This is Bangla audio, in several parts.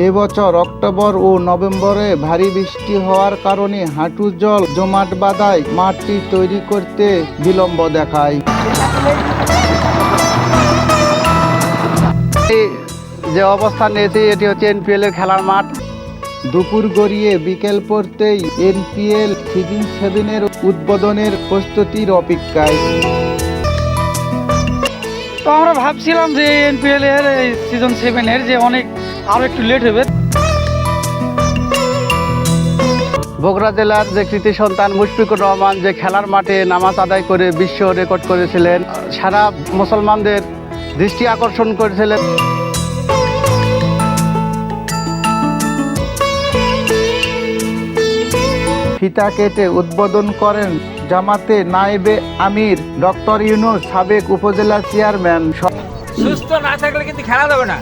এবছর অক্টোবর ও নভেম্বরে ভারী বৃষ্টি হওয়ার কারণে হাঁটু জল জমাট বাঁধায় মাঠটি তৈরি করতে বিলম্ব দেখায়। এই যে অবস্থান নিয়েছি এটি হচ্ছে এনপিএল এর খেলার মাঠ। দুপুর গড়িয়ে বিকেল পড়তেই এনপিএল সিজন সেভেনের উদ্বোধনের প্রস্তুতির অপেক্ষায়। তো আমরা ভাবছিলাম যে এনপিএল এর এই সিজন সেভেনের যে অনেক আরও একটু লেট হবে। বগুড়া জেলার যে কৃতি সন্তান মুশফিকুর রহমান যে খেলার মাঠে নামাজ আদায় করে বিশ্ব রেকর্ড করেছিলেন সারা মুসলমানদের দৃষ্টি আকর্ষণ করেছিলেন। ফিতা কেটে উদ্বোধন করেন জামাতে নাইবে আমির ডক্টর ইউনুস সাবেক উপজেলা চেয়ারম্যান সুস্থ না থাকলে কিন্তু খেলা যাবে না।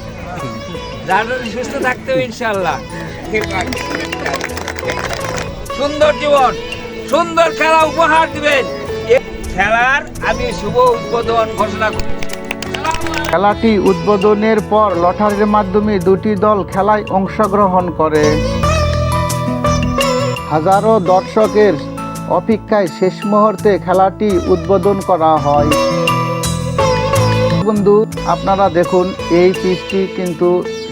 জন্য সুস্থ থাকতে হবে ইনশাল্লাহ সুন্দর জীবন, সুন্দর খেলা উপহার দিবেন। খেলার আমি শুভ উদ্বোধন ঘোষণা করি খেলাটি উদ্বোধনের পর লটারির মাধ্যমে দুটি দল খেলায় অংশগ্রহণ করে। হাজারো দর্শকের অপেক্ষায় শেষ মুহূর্তে খেলাটি উদ্বোধন করা হয়। বন্ধু, আপনারা দেখুন, এই পিচটি কিন্তু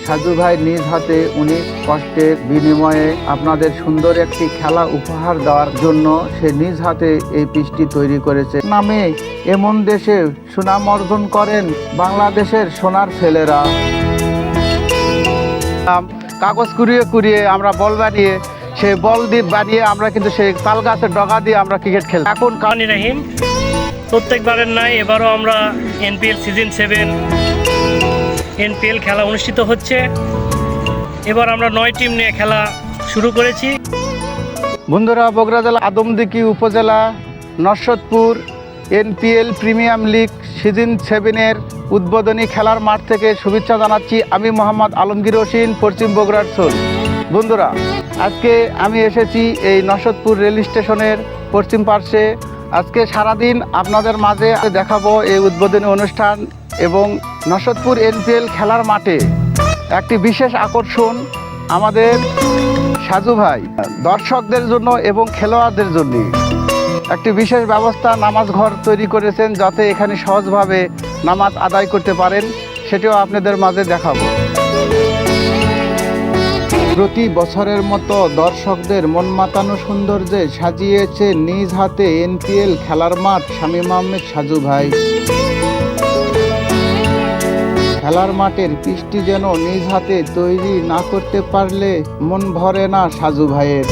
সাজু ভাই নিজ হাতে উনি কষ্টের বিনিময়ে আপনাদের সুন্দর একটি খেলা উপহার দেওয়ার জন্য সে নিজ হাতে এই পিসটি তৈরি করেছে। নামে এমন দেশে সুনাম অর্জন করেন বাংলাদেশের সোনার ছেলেরা। কাগজ কুড়িয়ে কুড়িয়ে আমরা বল বানিয়ে সেই বল দিয়ে বানিয়ে আমরা কিন্তু সেই তাল গাছের ডগা দিয়ে আমরা ক্রিকেট খেলি এখন কা- রহমানি রাহিম প্রত্যেকবারের নাই এবারও আমরা এনপিএল সিজন সেভেন এনপিএল খেলা অনুষ্ঠিত হচ্ছে। এবার আমরা নয় টিম নিয়ে খেলা শুরু করেছি। বন্ধুরা, বগুড়া জেলা আদমদিকি উপজেলা Narsadpur NPL premium league season সেভেনের উদ্বোধনী খেলার মাঠ থেকে শুভেচ্ছা জানাচ্ছি আমি মোহাম্মদ আলমগীর হোসেন পশ্চিম বগুড়ার সোল। বন্ধুরা, আজকে আমি এসেছি এই নরসদপুর রেল স্টেশনের পশ্চিম পার্শ্বে। আজকে সারাদিন আপনাদের মাঝে দেখাবো এই উদ্বোধনী অনুষ্ঠান। এবং নরসদপুর এনপিএল খেলার মাঠে একটি বিশেষ আকর্ষণ আমাদের সাজু ভাই, দর্শকদের জন্য এবং খেলোয়াড়দের জন্য। একটি বিশেষ ব্যবস্থা নামাজ ঘর তৈরি করেছেন যাতে এখানে সহজভাবে নামাজ আদায় করতে পারেন, সেটিও আপনাদের মাঝে দেখাবো। প্রতি বছরের মতো দর্শকদের মন মাতানো সৌন্দর্যে সাজিয়েছে নিজ হাতে এনপিএল খেলার মাঠ, শামীম আহমেদ সাজু ভাই। খেলার মাঠের পিচটি যেন নিজ হাতে তৈরি না করতে পারলে মন ভরে না সাজু ভাইয়ের।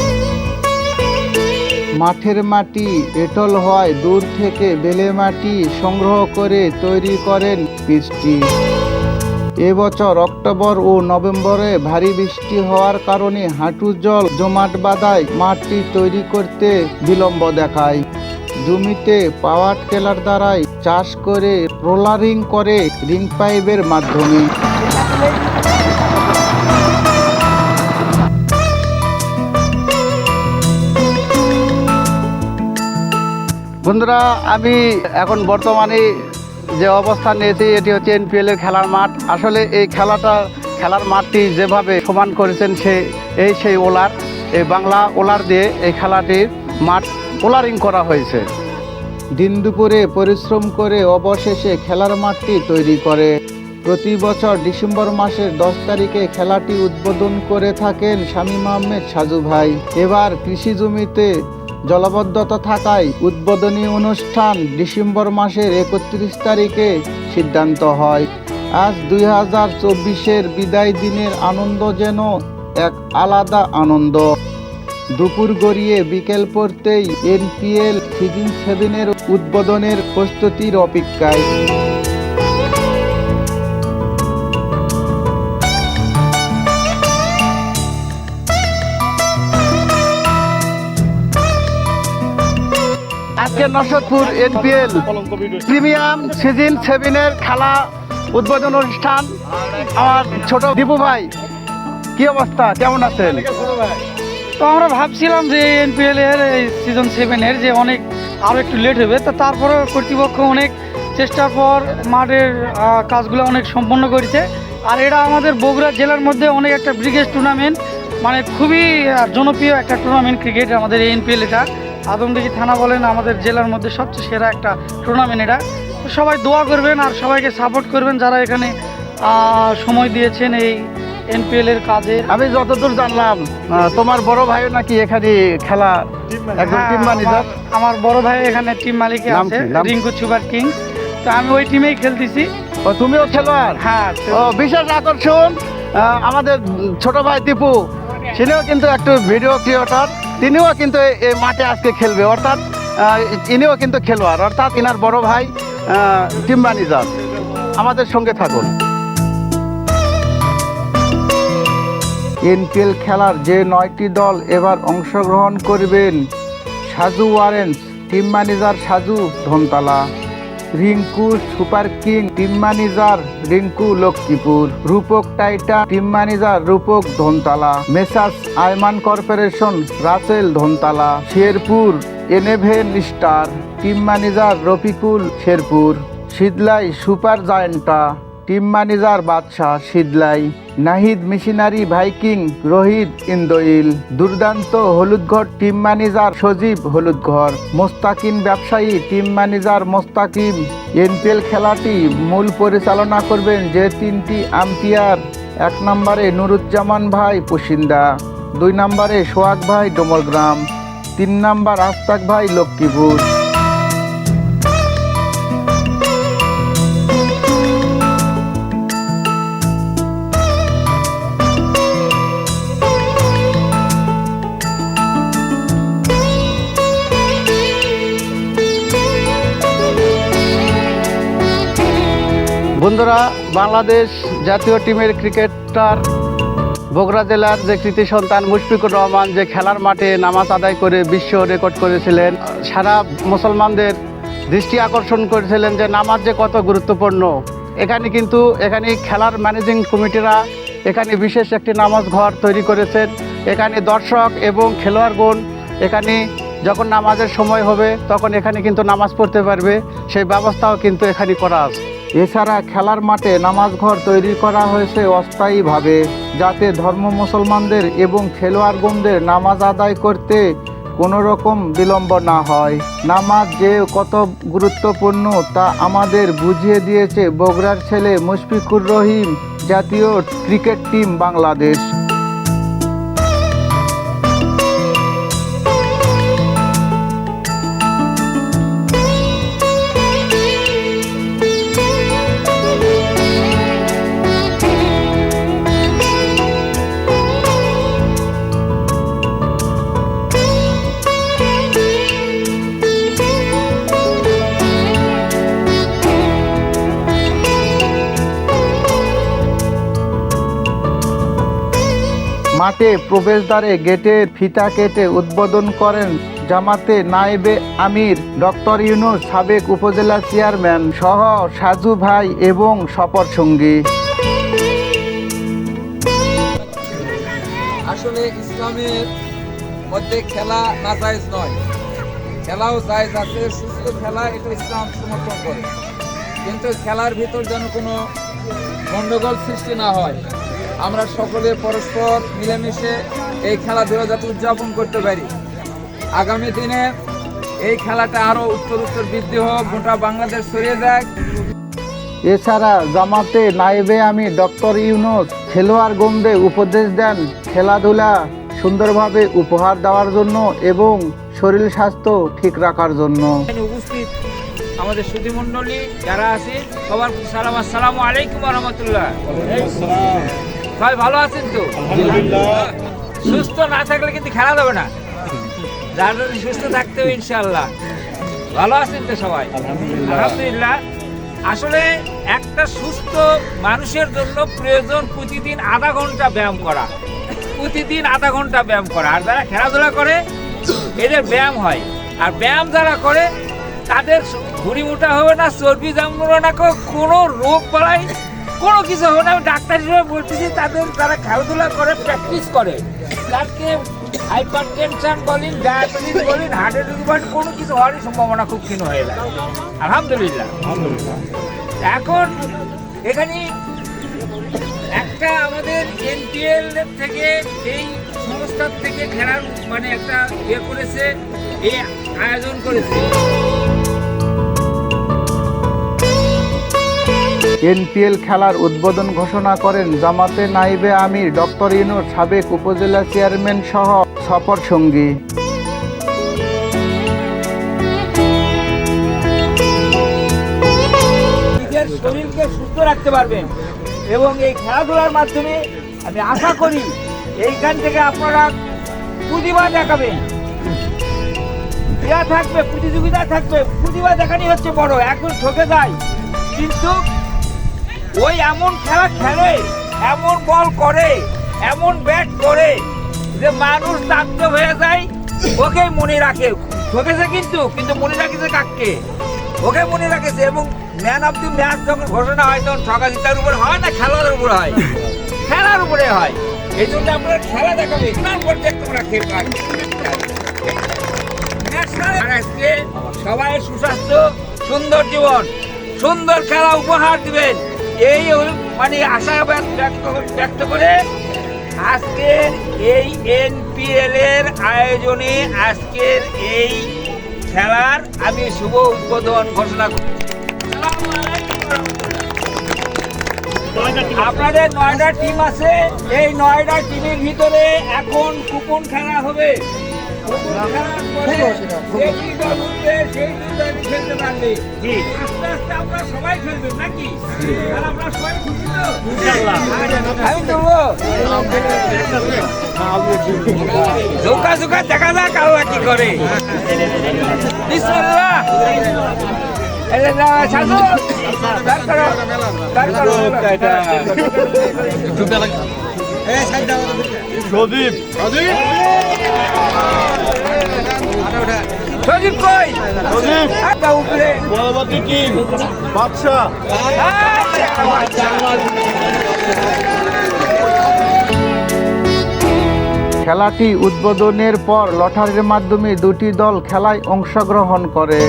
মাঠের মাটি এটল হয় দূর থেকে বেলে মাটি সংগ্রহ করে তৈরি করেন পিচটি এবছর অক্টোবর ও নভেম্বরে ভারী বৃষ্টি হওয়ার কারণে হাঁটু জল জমাট বাঁধায় মাঠটি তৈরি করতে বিলম্ব দেখায়। জমিতে পাওয়ার টেলার দ্বারাই চাষ করে রোলারিং করে রিং পাইপের মাধ্যমে। বন্ধুরা, আমি এখন বর্তমানে যে অবস্থান নিয়েছি, এটি হচ্ছে এনপিএল এর খেলার মাঠ। আসলে এই খেলাটা, খেলার মাঠটি যেভাবে সমান করেছেন সে, এই সেই ওলার, এই বাংলা ওলার দিয়ে এই খেলাটির মাঠ ওলারিং করা হয়েছে। দিন দুপুরে পরিশ্রম করে অবশেষে খেলার মাঠটি তৈরি করে। প্রতি বছর ডিসেম্বর মাসের দশ তারিখে খেলাটি উদ্বোধন করে থাকেন শামীম আহমেদ সাজু ভাই। এবার কৃষি জমিতে জলবদ্ধতা থাকায় উদ্বোধনী অনুষ্ঠান ডিসেম্বর মাসের একত্রিশ তারিখে সিদ্ধান্ত হয়। আজ দুই হাজার চব্বিশের বিদায় দিনের আনন্দ যেন এক আলাদা আনন্দ। দুপুর গড়িয়ে বিকেল পড়তেই এনপিএল সিজন সেভেনের উদ্বোধনের প্রস্তুতির অপেক্ষায়। আজকে নরসদপুর এনপিএল প্রিমিয়াম সিজন সেভেনের খেলা, উদ্বোধন অনুষ্ঠান। আমার ছোট দীপু ভাই, কি অবস্থা? কেমন আছেন? তো আমরা ভাবছিলাম যে এনপিএল এর সিজন সেভেনের যে অনেক আরও একটু লেট হবে, তো তারপরে কর্তৃপক্ষ অনেক চেষ্টার পর মাঠের কাজগুলো অনেক সম্পন্ন করেছে। আর এটা আমাদের বগুড়া জেলার মধ্যে অনেক একটা ব্রিগেড টুর্নামেন্ট মানে খুবই জনপ্রিয় একটা টুর্নামেন্ট ক্রিকেট আমাদের এনপিএল এটা। আদমদিঘি থানা বলেন আমাদের জেলার মধ্যে সবচেয়ে সেরা একটা টুর্নামেন্ট এটা। সবাই দোয়া করবেন আর সবাইকে সাপোর্ট করবেন যারা এখানে সময় দিয়েছেন এই এনপিএল এর কাজে আমি যতদূর জানলাম তোমার বড় ভাইও নাকি এখানে খেলা একজন হ্যাঁ, টিম ম্যানেজার আমার- বড় ভাই এখানে টিম মালিকে আছে রিঙ্কু সুপার কিংস। তো আমি ওই টিমেই খেলতেছি। ও তুমিও খেলোয়াড়? হ্যাঁ ও বিশেষ আকর্ষণ আমাদের ছোট ভাই টিপু। তিনিও কিন্তু একটু ভিডিও ক্রিয়েটর তিনিও কিন্তু এই- এই মাঠে আজকে খেলবে। অর্থাৎ ইনিও কিন্তু খেলোয়াড়। অর্থাৎ ইনার বড় ভাই টিম ম্যানেজার আমাদের সঙ্গে থাকুন। এনপিএল খেলার যে নয়টি দল এবার অংশগ্রহণ করবেন, Saju warriors team manager Saju Dhantala Rinku super king team manager Rinku Laxmipur, Rupak টাইটা team manager Rupak Dhantala Messrs Ayman corporation Rasel Dhantala Sherpur eleven star team manager Rafiqul Sherpur, Sidlai super জায়েন্টা team manager Badshah Sidlai, Nahid missionary viking Rohit ইন্দোইল, দুর্দান্ত হলুদঘর টিম ম্যানেজার সজীব হলুদঘর মোস্তাকিন ব্যবসায়ী টিম ম্যানেজার মোস্তাকিম, এনপিএল খেলাটি মূল পরিচালনা করবেন যে তিনটি আম্পিয়ার, এক নম্বরে নুরুজ্জামান ভাই পুশিন্দা, দুই নম্বরে সোহাগ ভাই ডোমরগ্রাম তিন নম্বর আস্তাক ভাই লক্ষ্মীপুর বন্ধুরা, বাংলাদেশ জাতীয় টিমের ক্রিকেটার বগুড়া জেলার যে কৃতি সন্তান মুশফিকুর রহমান যে খেলার মাঠে নামাজ আদায় করে বিশ্ব রেকর্ড করেছিলেন, সারা মুসলমানদের দৃষ্টি আকর্ষণ করেছিলেন যে নামাজ যে কত গুরুত্বপূর্ণ। এখানে কিন্তু, এখানে খেলার ম্যানেজিং কমিটিরা এখানে বিশেষ একটি নামাজ ঘর তৈরি করেছেন। এখানে দর্শক এবং খেলোয়াড়গণ এখানে যখন নামাজের সময় হবে, তখন এখানে কিন্তু নামাজ পড়তে পারবে। সেই ব্যবস্থাও কিন্তু এখানে করা আছে। এছাড়া খেলার মাঠে নামাজ ঘর তৈরি করা হয়েছে অস্থায়ীভাবে, যাতে ধর্ম মুসলমানদের এবং খেলোয়াড়গণদের নামাজ আদায় করতে কোনো রকম বিলম্ব না হয়। নামাজ যে কত গুরুত্বপূর্ণ তা আমাদের বুঝিয়ে দিয়েছে বগুড়ার ছেলে মুশফিকুর রহিম জাতীয় ক্রিকেট টিম বাংলাদেশ। মাঠে প্রবেশদ্বারে গেটের ফিতা কেটে উদ্বোধন করেন জামাতে নায়েবে আমির, ডক্টর ইউনুস সাবেক উপজেলা চেয়ারম্যান সহ সাজু ভাই এবং সপর সঙ্গী। আসলে ইসলামের মধ্যে খেলা না জায়েজ নয়। খেলাও জায়েজ আছে, সুস্থ খেলা এটা ইসলাম সমর্থন করে। কিন্তু খেলার ভিতর যেন কোনো গণ্ডগোল সৃষ্টি না হয়। আমরা সকলে পরস্পর মিলেমিশে এই খেলাধুলা যাতে উদযাপন করতে পারি। আগামী দিনে এই খেলাটা আরও উত্তর উত্তর বৃদ্ধি হোক গোটা বাংলাদেশ ছড়িয়ে যাক। এছাড়া জামাতে নায়েবে আমি ডক্টর ইউনুস খেলোয়াড় গন্ধে উপদেশ দেন খেলাধুলা সুন্দরভাবে উপহার দেওয়ার জন্য এবং শরীর স্বাস্থ্য ঠিক রাখার জন্য। উপস্থিত আমাদের সুধীমণ্ডলী যারা আছে সবার সালাম আসসালামু আলাইকুম রহমতুল্লাহ। সবাই ভালো আছেন তো? সুস্থ না থাকলে কিন্তু খেলা যাবে না। যার জন্য সুস্থ থাকতে হবে ইনশাল্লাহ ভালো আছেন তো সবাই? আলহামদুলিল্লাহ। আসলে একটা সুস্থ মানুষের জন্য প্রয়োজন প্রতিদিন আধা ঘণ্টা ব্যায়াম করা। প্রতিদিন আধা ঘণ্টা ব্যায়াম করা। আর যারা খেলাধুলা করে এদের ব্যায়াম হয়। আর ব্যায়াম যারা করে তাদের ভুড়ি মোটা হবে না চর্বি জমবে না কোনো রোগ বালাই কোনো কিছু হবে না। আমি ডাক্তার হিসেবে বলতেছি তাদের তারা খেলাধুলা করে প্র্যাকটিস করে। তাকে হাইপার টেনশন বলেন ডায়াবেটিস বলেন হার্টের রোগ বলেন কোনো কিছু হওয়ারই সম্ভাবনা খুব ক্ষীণ হয়ে যায়। আলহামদুলিল্লাহ। এখন এখানে একটা আমাদের এনপিএল থেকে এই সংস্থার থেকে খেলার মানে একটা ইয়ে করেছে এই আয়োজন করেছে। এনপিএল খেলার উদ্বোধন ঘোষণা করেন জামাতে নাইবে আমির ডক্টর ইনুর সাবেক উপজেলা চেয়ারম্যান সহ সফর সঙ্গী। শরীরকে সুস্থ রাখতে পারবেন এবং এই খেলাধুলার মাধ্যমে আমি আশা করি এইখান থেকে আপনারা প্রতিভা দেখাবেন। ইয়া থাকবে, প্রতিযোগিতা থাকবে, প্রতিভা দেখানি হচ্ছে বড়। এখন ঠকে যায়। কিন্তু ওই এমন খেলা খেলে, এমন বল করে, এমন ব্যাট করে যে মানুষ দান্ত হয়ে যায়। ওকে মনে রাখে, ঠকেছে কিন্তু কিন্তু মনে রাখেছে কাককে। ওকে মনে রাখেছে এবং ম্যান অফ দি ম্যাচ যখন ঘোষণা হয়, তখন ঠকা জিতার উপর হয় না, খেলার উপর হয়? খেলার উপরে হয়। এই জন্য আপনারা খেলা দেখাবে খেলার পর্যায়ে তোমরা আর সবাই সুস্বাস্থ্য, সুন্দর জীবন, সুন্দর খেলা উপহার দিবেন। এই মানে আশা ব্যক্ত ব্যক্ত করে আজকের এই এনপিএল এর আয়োজনে আজকের এই খেলার আমি শুভ উদ্বোধন ঘোষণা করছি। আপনাদের নয়টা টিম আছে, এই নয়টা টিমের ভিতরে এখন কুপন খেলা হবে। জোকা জোকা দেখা যাক আল্লাহ কি করে। বিসমিল্লাহ। এই খেলাটি উদ্বোধনের পর লটারির মাধ্যমে দুটি দল খেলায় অংশগ্রহণ করে।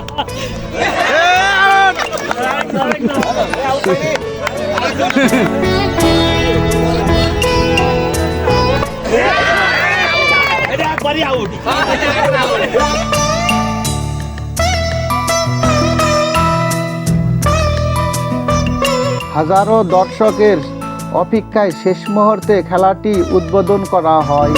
হাজারো দর্শকের অপেক্ষায় শেষ মুহূর্তে খেলাটি উদ্বোধন করা হয়।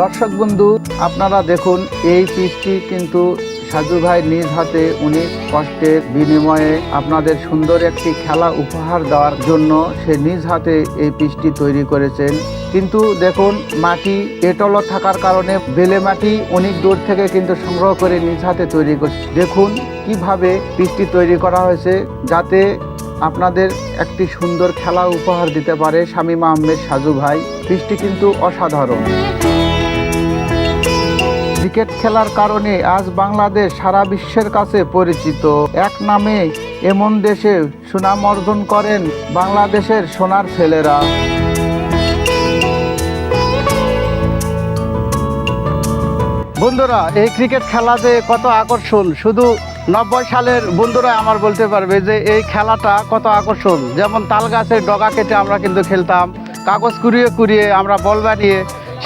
দর্শক বন্ধু, আপনারা দেখুন, এই পিচটি কিন্তু সাজু ভাই নিজ হাতে উনি কষ্টের বিনিময়ে আপনাদের সুন্দর একটি খেলা উপহার দেওয়ার জন্য সে নিজ হাতে এই পিচটি তৈরি করেছেন। কিন্তু দেখুন, মাটি এটল থাকার কারণে বেলে মাটি অনেক দূর থেকে কিন্তু সংগ্রহ করে নিজ হাতে তৈরি করছে দেখুন কীভাবে পিচটি তৈরি করা হয়েছে যাতে আপনাদের একটি সুন্দর খেলা উপহার দিতে পারে শামীম আহমেদ সাজু ভাই। পিচটি কিন্তু অসাধারণ। ক্রিকেট খেলার কারণে আজ বাংলাদেশ সারা বিশ্বের কাছে পরিচিত। এক নামে এমন দেশে সুনাম অর্জন করেন বাংলাদেশের সোনার ছেলেরা। বন্ধুরা, এই ক্রিকেট খেলা যে কত আকর্ষণ, শুধু নব্বই সালের বন্ধুরা আমার বলতে পারবে যে এই খেলাটা কত আকর্ষণ। যেমন তাল গাছের ডগা কেটে আমরা কিন্তু খেলতাম, কাগজ কুড়িয়ে কুড়িয়ে আমরা বল বানিয়ে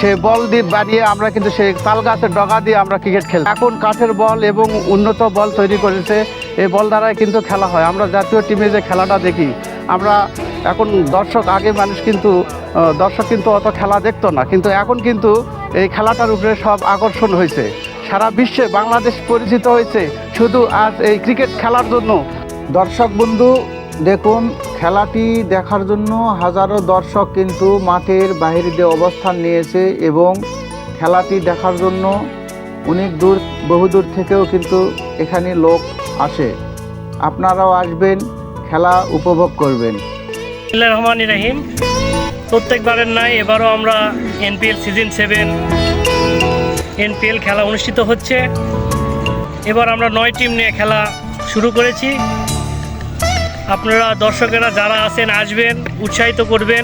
সেই বল দিয়ে বানিয়ে আমরা কিন্তু সেই তাল গাছের ডগা দিয়ে আমরা ক্রিকেট খেলি এখন কাঠের বল এবং উন্নত বল তৈরি করেছে, এই বল দ্বারাই কিন্তু খেলা হয়। আমরা জাতীয় টিমে যে খেলাটা দেখি, আমরা এখন দর্শক আগে মানুষ কিন্তু দর্শক কিন্তু অত খেলা দেখতো না। কিন্তু এখন কিন্তু এই খেলাটার উপরে সব আকর্ষণ হয়েছে। সারা বিশ্বে বাংলাদেশ পরিচিত হয়েছে। শুধু আজ এই ক্রিকেট খেলার জন্য। দর্শক বন্ধু, দেখুন খেলাটি দেখার জন্য হাজারো দর্শক কিন্তু মাঠের দিয়ে অবস্থান নিয়েছে এবং খেলাটি দেখার জন্য অনেক দূর বহুদূর থেকেও কিন্তু এখানে লোক আসে। আপনারাও আসবেন, খেলা উপভোগ করবেন। রহমানির রহিম। প্রত্যেকবারের নাই এবারও আমরা এনপিএল সিজন সেভেন এনপিএল খেলা অনুষ্ঠিত হচ্ছে। এবার আমরা নয় টিম নিয়ে খেলা শুরু করেছি। আপনারা দর্শকেরা যারা আছেন, আসবেন, উৎসাহিত করবেন।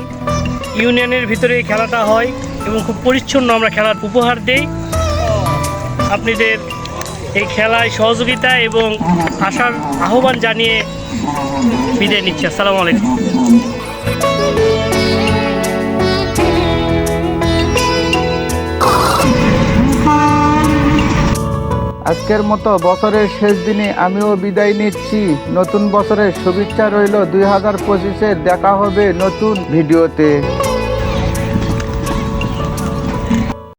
ইউনিয়নের ভিতরে এই খেলাটা হয় এবং খুব পরিচ্ছন্ন আমরা খেলার উপহার দেই। আপনাদের এই খেলায় সহযোগিতা এবং আসার আহ্বান জানিয়ে বিদায় নিচ্ছি। আসসালামু আলাইকুম। আজকের মতো বছরের শেষ দিনে আমিও বিদায় নিচ্ছি। নতুন বছরের শুভেচ্ছা রইল দুই হাজার পঁচিশে। দেখা হবে নতুন ভিডিওতে।